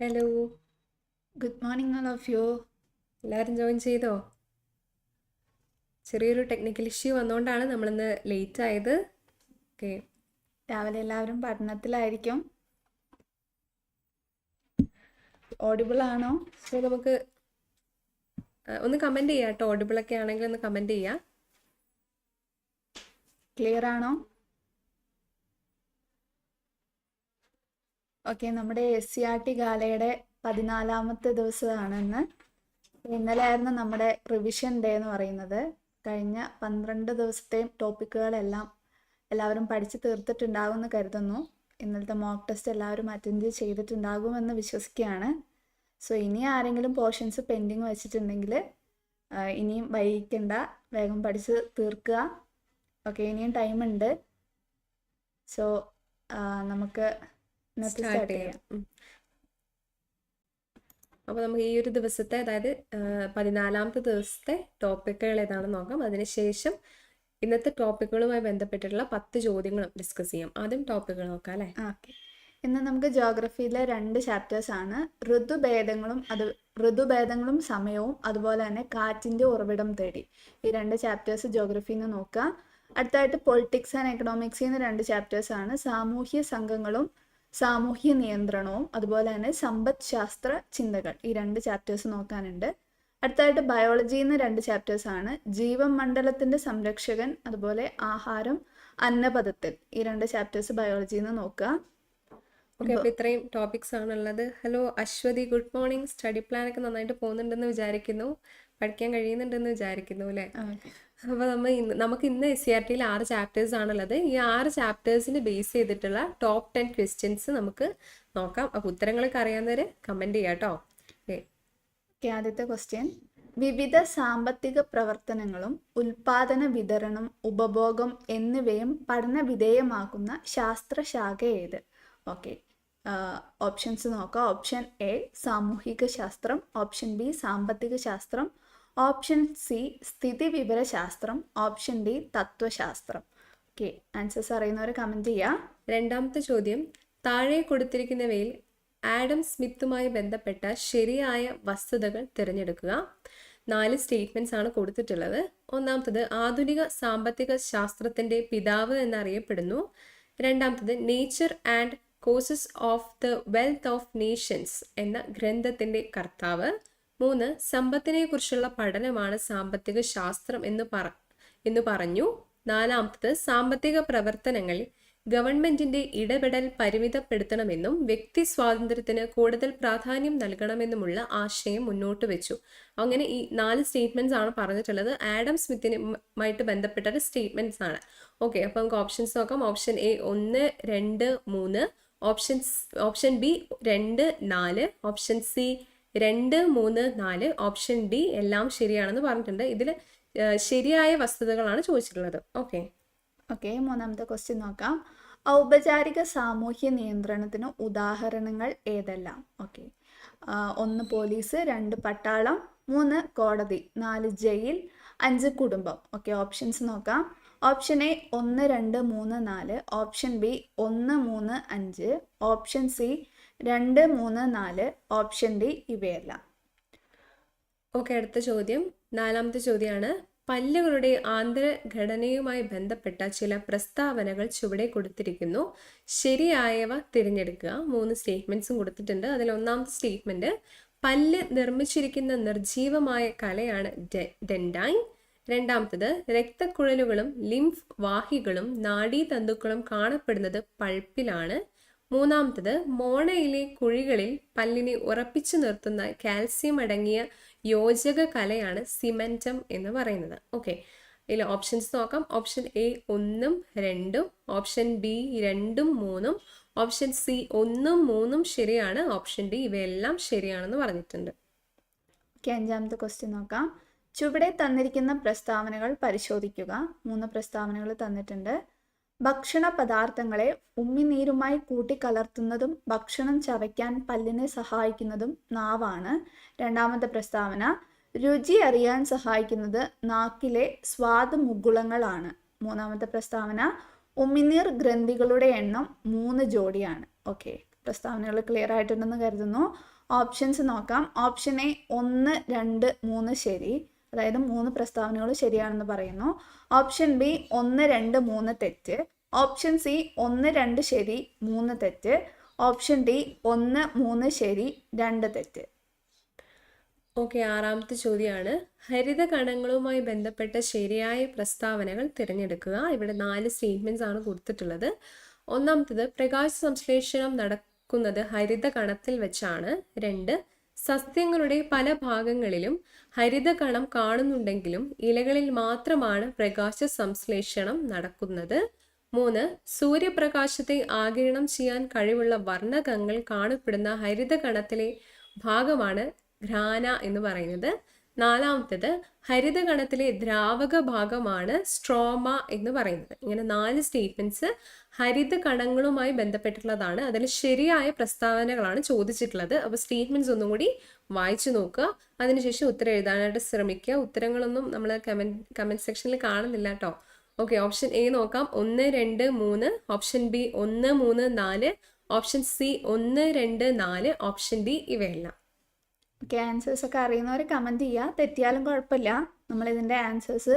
Hello good morning all of you എല്ലാവരും join ചെയ്തോ? ചെറിയൊരു ടെക്നിക്കൽ ഇഷ്യൂ വന്നുകൊണ്ടാണ് നമ്മളിന്ന് ലേറ്റ് ആയത്. ഓക്കെ രാവിലെ എല്ലാവരും പഠനത്തിലായിരിക്കും. ഓഡിബിൾ ആണോ? സോ നമുക്ക് ഒന്ന് കമന്റ് ചെയ്യാം കേട്ടോ. ഓഡിബിളൊക്കെ ആണെങ്കിൽ ഒന്ന് കമന്റ് ചെയ്യാം. ക്ലിയർ ആണോ? ഓക്കെ നമ്മുടെ എസ് സി ആർ ടി ഗാലയുടെ പതിനാലാമത്തെ ദിവസമാണ് ഇന്ന് ഇന്നലെ ആയിരുന്നു നമ്മുടെ റിവിഷൻ ഡേ എന്ന് പറയുന്നത്. കഴിഞ്ഞ പന്ത്രണ്ട് ദിവസത്തെയും ടോപ്പിക്കുകളെല്ലാം എല്ലാവരും പഠിച്ചു തീർത്തിട്ടുണ്ടാകുമെന്ന് കരുതുന്നു. ഇന്നലത്തെ മോക്ക് ടെസ്റ്റ് എല്ലാവരും അറ്റൻഡ് ചെയ്തിട്ടുണ്ടാകുമെന്ന് വിശ്വസിക്കുകയാണ്. സോ ഇനി ആരെങ്കിലും പോർഷൻസ് പെൻഡിങ് വെച്ചിട്ടുണ്ടെങ്കിൽ ഇനിയും വൈകിക്കണ്ട. വേഗം പഠിച്ച് തീർക്കുക. ഓക്കെ ഇനിയും ടൈമുണ്ട് സോ നമുക്ക് സ്റ്റാർട്ട് ചെയ്യാം. അപ്പോൾ നമുക്ക് ഈ ഒരു ദിവസത്തെ അതായത് പതിനാലാമത്തെ ദിവസത്തെ ടോപ്പിക്കുകൾ ഏതാണെന്ന് നോക്കാം. അതിനുശേഷം ഇന്നത്തെ ടോപ്പിക്കുകളുമായി ബന്ധപ്പെട്ടിട്ടുള്ള പത്ത് ചോദ്യങ്ങളും ഡിസ്കസ് ചെയ്യാം. ആദ്യം ടോപ്പിക്കുകൾ നോക്കാം അല്ലേ? ഓക്കെ ഇന്ന് നമുക്ക് ജോഗ്രഫിയിലെ രണ്ട് ചാപ്റ്റേഴ്സ് ആണ്. ഋതുഭേദങ്ങളും അത് ഋതുഭേദങ്ങളും സമയവും അതുപോലെ തന്നെ കാറ്റിന്റെ ഉറവിടം തേടി. ഈ രണ്ട് ചാപ്റ്റേഴ്സ് ജോഗ്രഫിയിൽ നിന്ന് നോക്കുക അടുത്തായിട്ട് പൊളിറ്റിക്സ് ആൻഡ് എക്കണോമിക്സിൽ നിന്ന് രണ്ട് ചാപ്റ്റേഴ്സ് ആണ്. സാമൂഹ്യ സംഘങ്ങളും സാമൂഹ്യ നിയന്ത്രണവും അതുപോലെ തന്നെ സമ്പദ് ശാസ്ത്ര ചിന്തകൾ ഈ രണ്ട് ചാപ്റ്റേഴ്സ് നോക്കാനുണ്ട്. അടുത്തായിട്ട് ബയോളജി എന്ന രണ്ട് ചാപ്റ്റേഴ്സ് ആണ്. ജീവമണ്ഡലത്തിന്റെ സംരക്ഷകൻ അതുപോലെ ആഹാരം അന്നപദത്തിൽ ഈ രണ്ട് ചാപ്റ്റേഴ്സ് ബയോളജിയിൽ നോക്കുക. ഓക്കെ അപ്പോൾ ഇത്രയും ടോപ്പിക്സ് ആണുള്ളത്. Hello Aswathi good morning study plan ഒക്കെ നന്നായിട്ട് പോകുന്നുണ്ടെന്ന് വിചാരിക്കുന്നു. പഠിക്കാൻ കഴിയുന്നുണ്ടെന്ന് വിചാരിക്കുന്നു അല്ലേ? അപ്പോൾ നമ്മൾ ഇന്ന് നമുക്ക് ഇന്ന് എസ് സി ആർ ടിയിൽ ആറ് ചാപ്റ്റേഴ്സ് ആണുള്ളത്. ഈ ആറ് ചാപ്റ്റേഴ്സിന് ബേസ് ചെയ്തിട്ടുള്ള ടോപ്പ് ടെൻ ക്വസ്റ്റ്യൻസ് നമുക്ക് നോക്കാം. അപ്പോൾ ഉത്തരങ്ങളൊക്കെ അറിയാവുന്നവർ കമന്റ് ചെയ്യാം കേട്ടോ ഓക്കെ ആദ്യത്തെ ക്വസ്റ്റ്യൻ വിവിധ സാമ്പത്തിക പ്രവർത്തനങ്ങളും ഉൽപാദന വിതരണം ഉപഭോഗം എന്നിവയും പഠന വിധേയമാക്കുന്ന ശാസ്ത്രശാഖ ഏത്? ഓക്കെ ഓപ്ഷൻസ് നോക്കാം. ഓപ്ഷൻ എ സാമൂഹിക ശാസ്ത്രം. ഓപ്ഷൻ ബി സാമ്പത്തിക ശാസ്ത്രം. ഓപ്ഷൻ സി സ്ഥിതിവിവരശാസ്ത്രം ഓപ്ഷൻ ഡി തത്വശാസ്ത്രം. ഓക്കെ ആൻസേഴ്സ് അറിയുന്നവർ കമന്റ് ചെയ്യുക രണ്ടാമത്തെ ചോദ്യം. താഴെ കൊടുത്തിരിക്കുന്നവയിൽ ആഡം സ്മിത്തുമായി ബന്ധപ്പെട്ട ശരിയായ വസ്തുതകൾ തിരഞ്ഞെടുക്കുക. നാല് സ്റ്റേറ്റ്മെന്റ്സ് ആണ് കൊടുത്തിട്ടുള്ളത്. ഒന്നാമത്തത് ആധുനിക സാമ്പത്തിക ശാസ്ത്രത്തിന്റെ പിതാവ് എന്നറിയപ്പെടുന്നു. രണ്ടാമത്തത് nature and causes of the wealth of nations എന്ന ഗ്രന്ഥത്തിന്റെ കർത്താവ്. മൂന്ന് സമ്പത്തിനെ കുറിച്ചുള്ള പഠനമാണ് സാമ്പത്തിക ശാസ്ത്രം എന്ന് പറ എന്ന് പറഞ്ഞു. നാലാമത്തത് സാമ്പത്തിക പ്രവർത്തനങ്ങളിൽ ഗവൺമെന്റിന്റെ ഇടപെടൽ പരിമിതപ്പെടുത്തണമെന്നും വ്യക്തി സ്വാതന്ത്ര്യത്തിന് കൂടുതൽ പ്രാധാന്യം നൽകണമെന്നുമുള്ള ആശയം മുന്നോട്ട് വെച്ചു. അങ്ങനെ ഈ നാല് സ്റ്റേറ്റ്മെന്റ്സ് ആണ് പറഞ്ഞിട്ടുള്ളത്. ആഡം സ്മിത്തിനുമായിട്ട് ബന്ധപ്പെട്ട സ്റ്റേറ്റ്മെന്റ്സ് ആണ്. ഓക്കെ അപ്പൊ നമുക്ക് ഓപ്ഷൻസ് നോക്കാം. ഓപ്ഷൻ എ ഒന്ന് രണ്ട് മൂന്ന്. ഓപ്ഷൻ ഓപ്ഷൻ ബി രണ്ട് നാല്. ഓപ്ഷൻ സി രണ്ട് മൂന്ന് നാല്. ഓപ്ഷൻ ഡി എല്ലാം ശരിയാണെന്ന് പറഞ്ഞിട്ടുണ്ട്. ഇതിൽ ശരിയായ വസ്തുതകളാണ് ചോദിച്ചിട്ടുള്ളത്. ഓക്കെ ഓക്കെ മൂന്നാമത്തെ ക്വസ്റ്റ്യൻ നോക്കാം. ഔപചാരിക സാമൂഹ്യ നിയന്ത്രണത്തിന് ഉദാഹരണങ്ങൾ ഏതെല്ലാം? ഓക്കെ ഒന്ന് പോലീസ് രണ്ട് പട്ടാളം മൂന്ന് കോടതി നാല് ജയിൽ അഞ്ച് കുടുംബം. ഓക്കെ ഓപ്ഷൻസ് നോക്കാം. ഓപ്ഷൻ എ ഒന്ന് രണ്ട് മൂന്ന് നാല് ഓപ്ഷൻ ബി ഒന്ന് മൂന്ന് അഞ്ച് ഓപ്ഷൻ സി രണ്ട് മൂന്ന് നാല് ഓപ്ഷൻ ഡി ഇവയെല്ലാം. ഓക്കെ അടുത്ത ചോദ്യം. നാലാമത്തെ ചോദ്യമാണ്. പല്ലുകളുടെ ആന്തരഘടനയുമായി ബന്ധപ്പെട്ട ചില പ്രസ്താവനകൾ ചുവടെ കൊടുത്തിരിക്കുന്നു. ശരിയായവ തിരഞ്ഞെടുക്കുക. മൂന്ന് സ്റ്റേറ്റ്മെന്റ്സും കൊടുത്തിട്ടുണ്ട്. അതിൽ ഒന്നാമത്തെ സ്റ്റേറ്റ്മെന്റ് പല്ല് നിർമ്മിച്ചിരിക്കുന്ന നിർജീവമായ കലയാണ് ഡെൻഡൈൻ രണ്ടാമത്തത് രക്തക്കുഴലുകളും ലിംഫ് വാഹികളും നാഡീതന്തുക്കളും കാണപ്പെടുന്നത് പൾപ്പിലാണ് മൂന്നാമത്തത് മോണയിലെ കുഴികളിൽ പല്ലിനെ ഉറപ്പിച്ചു നിർത്തുന്ന കാൽസ്യം അടങ്ങിയ യോജക കലയാണ് സിമെന്റം എന്ന് പറയുന്നത്. ഓക്കെ. ഇതിൽ ഓപ്ഷൻസ് നോക്കാം. ഓപ്ഷൻ എ ഒന്നും രണ്ടും ഓപ്ഷൻ ബി രണ്ടും മൂന്നും ഓപ്ഷൻ സി ഒന്നും മൂന്നും ശരിയാണ് ഓപ്ഷൻ ഡി ഇവയെല്ലാം ശരിയാണെന്ന് പറഞ്ഞിട്ടുണ്ട്. ഓക്കെ അഞ്ചാമത്തെ ക്വസ്റ്റ്യൻ നോക്കാം. ചുവടെ തന്നിരിക്കുന്ന പ്രസ്താവനകൾ പരിശോധിക്കുക. മൂന്ന് പ്രസ്താവനകൾ തന്നിട്ടുണ്ട്. ഭക്ഷണ പദാർത്ഥങ്ങളെ ഉമ്മിനീരുമായി കൂട്ടിക്കലർത്തുന്നതും ഭക്ഷണം ചവയ്ക്കാൻ പല്ലിനെ സഹായിക്കുന്നതും നാവാണ്. രണ്ടാമത്തെ പ്രസ്താവന രുചി അറിയാൻ സഹായിക്കുന്നത് നാക്കിലെ സ്വാദ് മുകുളങ്ങളാണ് മൂന്നാമത്തെ പ്രസ്താവന ഉമിനീർ ഗ്രന്ഥികളുടെ എണ്ണം മൂന്ന് ജോഡിയാണ്. ഓക്കെ പ്രസ്താവനകൾ ക്ലിയർ ആയിട്ടുണ്ടെന്ന് കരുതുന്നു. ഓപ്ഷൻസ് നോക്കാം. ഓപ്ഷൻ എ ഒന്ന് രണ്ട് മൂന്ന് ശരി. അതായത് മൂന്ന് പ്രസ്താവനകൾ ശരിയാണെന്ന് പറയുന്നു. ഓപ്ഷൻ ബി ഒന്ന് രണ്ട് മൂന്ന് തെറ്റ്. ഓപ്ഷൻ സി ഒന്ന് രണ്ട് ശരി മൂന്ന് തെറ്റ്. ഓപ്ഷൻ ഡി ഒന്ന് മൂന്ന് ശരി രണ്ട് തെറ്റ്. ഓക്കെ ആറാമത്തെ ചോദ്യമാണ് ഹരിത കണങ്ങളുമായി ബന്ധപ്പെട്ട ശരിയായ പ്രസ്താവനകൾ തിരഞ്ഞെടുക്കുക. ഇവിടെ നാല് സ്റ്റേറ്റ്മെന്റ്സ് ആണ് കൊടുത്തിട്ടുള്ളത്. ഒന്നാമത്തത് പ്രകാശ സംശ്ലേഷണം നടക്കുന്നത് ഹരിത കണത്തിൽ വെച്ചാണ്. രണ്ട് സസ്യങ്ങളുടെ പല ഭാഗങ്ങളിലും ഹരിതകണം കാണുന്നുണ്ടെങ്കിലും ഇലകളിൽ മാത്രമാണ് പ്രകാശ സംശ്ലേഷണം നടക്കുന്നത്. മൂന്ന് സൂര്യപ്രകാശത്തെ ആകിരണം ചെയ്യാൻ കഴിവുള്ള വർണകങ്ങൾ കാണപ്പെടുന്ന ഹരിതകണത്തിലെ ഭാഗമാണ് ഘ്രാന എന്ന് പറയുന്നത്. നാലാമത്തേത് ഹരിതഗണത്തിലെ ദ്രാവക ഭാഗമാണ് സ്ട്രോമ എന്ന് പറയുന്നത്. ഇങ്ങനെ നാല് സ്റ്റേറ്റ്മെന്റ്സ് ഹരിത കണങ്ങളുമായി ബന്ധപ്പെട്ടിട്ടുള്ളതാണ്. അതിൽ ശരിയായ പ്രസ്താവനകളാണ് ചോദിച്ചിട്ടുള്ളത്. അപ്പോൾ സ്റ്റേറ്റ്മെന്റ്സ് ഒന്നും കൂടി വായിച്ചു നോക്കുക. അതിനുശേഷം ഉത്തരം എഴുതാനായിട്ട് ശ്രമിക്കുക. ഉത്തരങ്ങളൊന്നും നമ്മൾ കമന്റ് കമന്റ് സെക്ഷനിൽ കാണുന്നില്ല കേട്ടോ. ഓക്കെ ഓപ്ഷൻ എ നോക്കാം. ഒന്ന് രണ്ട് മൂന്ന്. ഓപ്ഷൻ ബി ഒന്ന് മൂന്ന് നാല്. ഓപ്ഷൻ സി ഒന്ന് രണ്ട് നാല്. ഓപ്ഷൻ ഡി ഇവയെല്ലാം. ഓക്കെ ആൻസേഴ്സ് ഒക്കെ അറിയുന്നവർ കമന്റ് ചെയ്യുക തെറ്റിയാലും കുഴപ്പമില്ല. നമ്മളിതിന്റെ ആൻസേഴ്സ്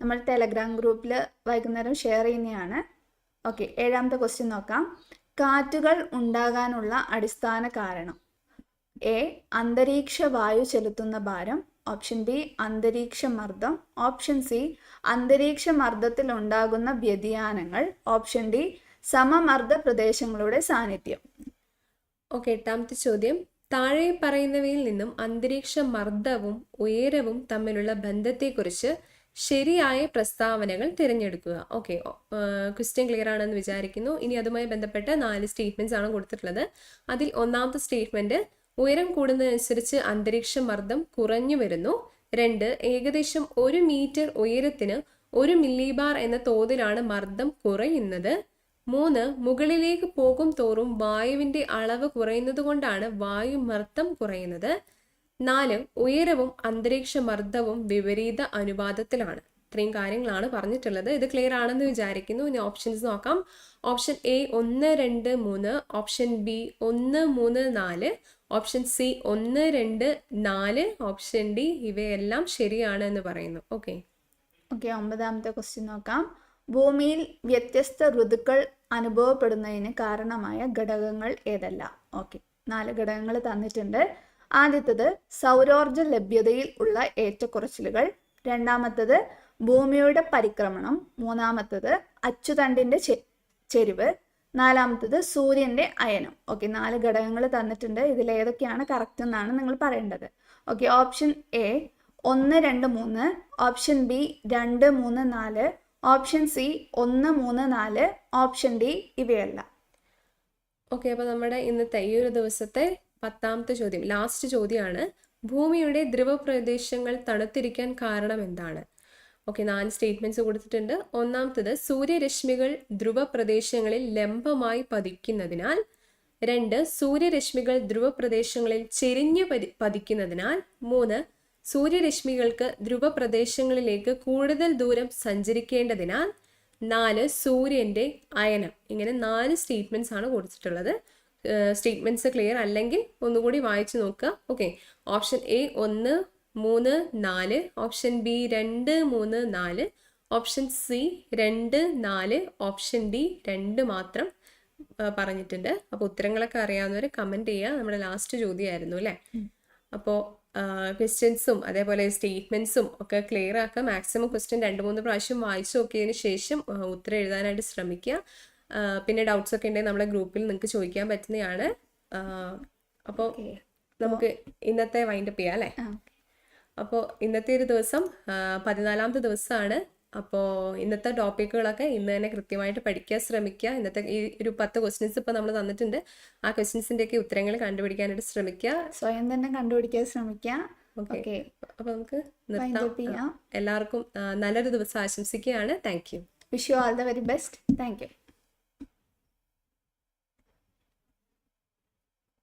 നമ്മൾ ടെലഗ്രാം ഗ്രൂപ്പിൽ വൈകുന്നേരം ഷെയർ ചെയ്യുന്നതാണ്. ഓക്കെ ഏഴാമത്തെ ക്വസ്റ്റ്യൻ നോക്കാം. കാറ്റുകൾ ഉണ്ടാകാനുള്ള അടിസ്ഥാന കാരണം. എ അന്തരീക്ഷ വായു ചെലുത്തുന്ന ഭാരം. ഓപ്ഷൻ ബി അന്തരീക്ഷ മർദ്ദം. ഓപ്ഷൻ സി അന്തരീക്ഷ മർദ്ദത്തിൽ ഉണ്ടാകുന്ന വ്യതിയാനങ്ങൾ. ഓപ്ഷൻ ഡി സമമർദ്ദ പ്രദേശങ്ങളുടെ സാന്നിധ്യം. ഓക്കെ എട്ടാമത്തെ ചോദ്യം. താഴെ പറയുന്നവയിൽ നിന്നും അന്തരീക്ഷ മർദ്ദവും ഉയരവും തമ്മിലുള്ള ബന്ധത്തെക്കുറിച്ച് ശരിയായ പ്രസ്താവനകൾ തിരഞ്ഞെടുക്കുക. ഓക്കെ ക്വസ്റ്റ്യൻ ക്ലിയർ ആണെന്ന് വിചാരിക്കുന്നു. ഇനി അതുമായി ബന്ധപ്പെട്ട നാല് സ്റ്റേറ്റ്മെന്റ്സ് ആണ് കൊടുത്തിട്ടുള്ളത്. അതിൽ ഒന്നാമത്തെ സ്റ്റേറ്റ്മെന്റ് ഉയരം കൂടുന്നതനുസരിച്ച് അന്തരീക്ഷ മർദ്ദം കുറഞ്ഞു വരുന്നു. രണ്ട് ഏകദേശം ഒരു മീറ്റർ ഉയരത്തിന് ഒരു മില്ലിബാർ എന്ന തോതിലാണ് മർദ്ദം കുറയുന്നത്. മൂന്ന് മുകളിലേക്ക് പോകും തോറും വായുവിന്റെ അളവ് കുറയുന്നത് കൊണ്ടാണ് വായുമർദ്ദം കുറയുന്നത്. നാല് ഉയരവും അന്തരീക്ഷ മർദ്ദവും വിപരീത അനുപാതത്തിലാണ്. ഇത്രയും കാര്യങ്ങളാണ് പറഞ്ഞിട്ടുള്ളത്. ഇത് ക്ലിയർ ആണെന്ന് വിചാരിക്കുന്നു. ഇനി ഓപ്ഷൻസ് നോക്കാം. ഓപ്ഷൻ എ ഒന്ന് രണ്ട് മൂന്ന്. ഓപ്ഷൻ ബി ഒന്ന് മൂന്ന് നാല്. ഓപ്ഷൻ സി ഒന്ന് രണ്ട് നാല്. ഓപ്ഷൻ ഡി ഇവയെല്ലാം ശരിയാണ് എന്ന് പറയുന്നു. ഓക്കെ ഓക്കെ ഒമ്പതാമത്തെ ക്വസ്റ്റ്യൻ നോക്കാം. ഭൂമിയിൽ വ്യത്യസ്ത ഋതുക്കൾ അനുഭവപ്പെടുന്നതിന് കാരണമായ ഘടകങ്ങൾ ഏതെല്ലാം? ഓക്കെ നാല് ഘടകങ്ങൾ തന്നിട്ടുണ്ട്. ആദ്യത്തത് സൗരോർജ ലഭ്യതയിൽ ഉള്ള ഏറ്റക്കുറച്ചിലുകൾ. രണ്ടാമത്തത് ഭൂമിയുടെ പരിക്രമണം. മൂന്നാമത്തത് അച്ചുതണ്ടിന്റെ ചെരിവ്. നാലാമത്തത് സൂര്യന്റെ അയനം. ഓക്കെ നാല് ഘടകങ്ങൾ തന്നിട്ടുണ്ട്. ഇതിൽ ഏതൊക്കെയാണ് കറക്റ്റ് എന്നാണ് നിങ്ങൾ പറയേണ്ടത്. ഓക്കെ ഓപ്ഷൻ എ ഒന്ന് രണ്ട് മൂന്ന്. ഓപ്ഷൻ ബി രണ്ട് മൂന്ന് നാല്. ഓപ്ഷൻ സി ഒന്ന് മൂന്ന് നാല്. Option D ഇവയല്ല. ഓക്കെ അപ്പോൾ നമ്മുടെ ഇന്നത്തെ ഈ ഒരു ദിവസത്തെ പത്താമത്തെ ചോദ്യം ലാസ്റ്റ് ചോദ്യമാണ് ഭൂമിയുടെ ധ്രുവ പ്രദേശങ്ങൾ തണുത്തിരിക്കാൻ കാരണം എന്താണ്? ഓക്കെ നാല് സ്റ്റേറ്റ്മെന്റ്സ് കൊടുത്തിട്ടുണ്ട്. ഒന്നാമത്തത് സൂര്യരശ്മികൾ ധ്രുവ പ്രദേശങ്ങളിൽ ലംബമായി പതിക്കുന്നതിനാൽ രണ്ട് സൂര്യരശ്മികൾ ധ്രുവപ്രദേശങ്ങളിൽ ചെരിഞ്ഞു പതി പതിക്കുന്നതിനാൽ മൂന്ന് സൂര്യരശ്മികൾക്ക് ധ്രുവപ്രദേശങ്ങളിലേക്ക് കൂടുതൽ ദൂരം സഞ്ചരിക്കേണ്ടതിനാൽ നാല് സൂര്യന്റെ അയനം. ഇങ്ങനെ നാല് സ്റ്റേറ്റ്മെന്റ്സ് ആണ് കൊടുത്തിട്ടുള്ളത്. സ്റ്റേറ്റ്മെന്റ്സ് ക്ലിയർ അല്ലെങ്കിൽ ഒന്നുകൂടി വായിച്ചു നോക്കുക. ഓക്കെ ഓപ്ഷൻ എ ഒന്ന് മൂന്ന് നാല്. ഓപ്ഷൻ ബി രണ്ട് മൂന്ന് നാല്. ഓപ്ഷൻ സി രണ്ട് നാല്. ഓപ്ഷൻ ഡി രണ്ട് മാത്രം പറഞ്ഞിട്ടുണ്ട്. അപ്പോൾ ഉത്തരങ്ങളൊക്കെ അറിയാവുന്നവർ കമന്റ് ചെയ്യുക. നമ്മുടെ ലാസ്റ്റ് ചോദ്യമായിരുന്നു അല്ലേ? അപ്പോൾ ക്വസ്റ്റ്യൻസും അതേപോലെ സ്റ്റേറ്റ്മെന്റ്സും ഒക്കെ ക്ലിയർ ആക്കുക മാക്സിമം ക്വസ്റ്റ്യൻ രണ്ട് മൂന്ന് പ്രാവശ്യം വായിച്ചു നോക്കിയതിന് ശേഷം ഉത്തരം എഴുതാനായിട്ട് ശ്രമിക്കുക. പിന്നെ ഡൗട്ട്സ് ഒക്കെ ഉണ്ടെങ്കിൽ നമ്മളെ ഗ്രൂപ്പിൽ നിങ്ങൾക്ക് ചോദിക്കാൻ പറ്റുന്നതാണ്. അപ്പോൾ നമുക്ക് ഇന്നത്തെ വൈൻഡപ്പ് ചെയ്യാം അല്ലേ? അപ്പോൾ ഇന്നത്തെ ഒരു ദിവസം പതിനാലാമത്തെ ദിവസമാണ്. അപ്പോൾ ഇന്നത്തെ ടോപ്പിക്കുകളൊക്കെ ഇന്ന് തന്നെ കൃത്യമായിട്ട് പഠിക്കാൻ ശ്രമിക്കുക. ഇന്നത്തെ ഈ ഒരു പത്ത് ക്വസ്റ്റ്യൻസ് ഇപ്പോൾ നമ്മൾ തന്നിട്ടുണ്ട്. ആ ക്വസ്റ്റ്യൻസിന്റെയൊക്കെ ഉത്തരങ്ങൾ കണ്ടുപിടിക്കാനായിട്ട് ശ്രമിക്കുക. സ്വയം തന്നെ കണ്ടുപിടിക്കാൻ ശ്രമിക്കുക. ഓക്കെ. അപ്പോൾ നമുക്ക് നിർത്താം. എല്ലാവർക്കും നല്ലൊരു ദിവസം ആശംസിക്കുകയാണ്. Thank you. Wish you all the very best thank you